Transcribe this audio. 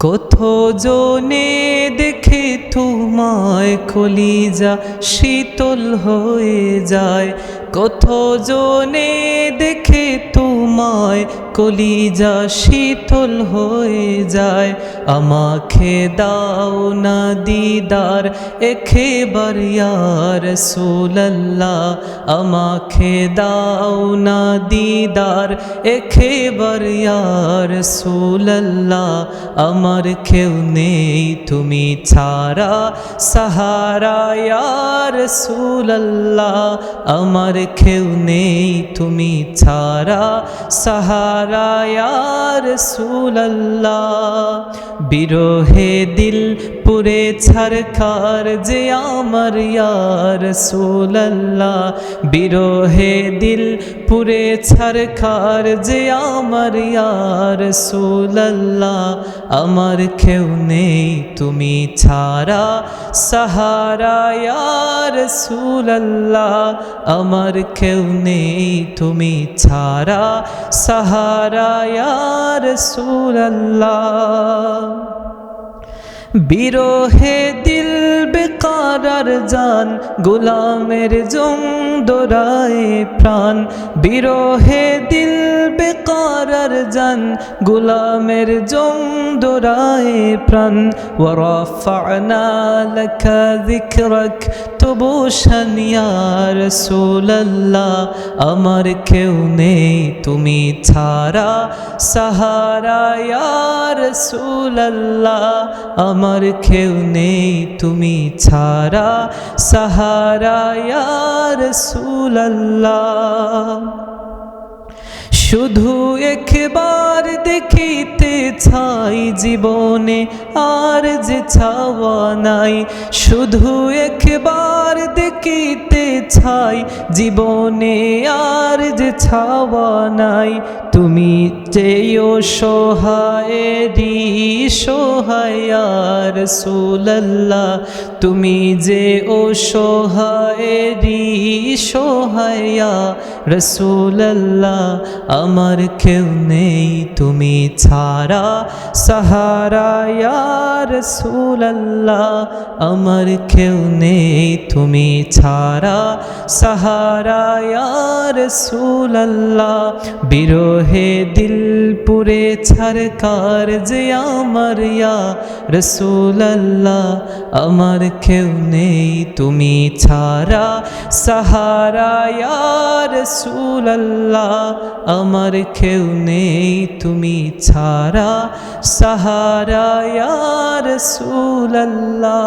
কত জনে দেখে তোমায় কলিজা শীতল হয়ে যায়? কত জনে দেখে তোমায় কলিজা শীতল হয়ে যায়? আমাকে দাও না দিদার, একেবার ইয়ার সুলাল্লাহ আমাকে দাও না দিদার, একেবার ইয়ার সুলাল্লাহ আমার কেউ নেই তুমি ছাড়া, সাহারা ইয়ার সুলাল্লাহ আমার কেউ নেই তুমি ছাড়া। সাহারা ইয়ার সুলাল্লাহ বিরহে দিল পুরে ছারখার যে আমার ইয়ার সুলাল্লাহ বিরহে দিল পুরে ছারখার যে আমার ইয়ার সুলাল্লাহ আমার কেউ নেই তুমি ছাড়া। সাহারা ইয়ার সুলাল্লাহ আমার কেউ নেই তুমি ছাড়া। সাহারায়ার ইয়ার বিরোহে দিল বেকারার জান, গোলামের জং দোরায় প্রাণ। বিরোহে দিল বেকারার জান গোলামের জং দোরায় প্রাণ ورفعنا لك ذكرك তবু শানিয়ার সোল্লাহ আমার কেউ নেই তুমি ছাড়া সাহারা ইয়ার সুলাল্লাহ আমার কেউ নেই তুমি ছাড়া সাহারা ইয়ার সুলাল্লাহ শুধু একবার দেখিতে ছাই জীবনে আর যে ছাওয়া নাই। শুধু একবার দেখিতে ছাই, জীবনে আর যে ছাওয়া নাই, তুমি চেয়েও সোহায়েরি সোহায়ার সুলাল্লাহ, তুমি যে ও সোহায়েরি সোহায়া রসুলাল্লাহ, আমার কেউ নেই, তুমি ছাড়া সাহারা ইয়ার সুলাল্লাহ, আমার কেউ নেই, তুমি ছাড়া সাহারা ইয়ার সুলাল্লাহ বিরহে দিল পুরে ছারকার যে আমার ইয়া রসুলাল্লাহ, আমার কেউ নেই তুমি ছাড়া। সাহারা ইয়ার সুলাল্লাহ আমার কেউ নেই তুমি ছাড়া। সাহারা ইয়ার সুলাল্লাহ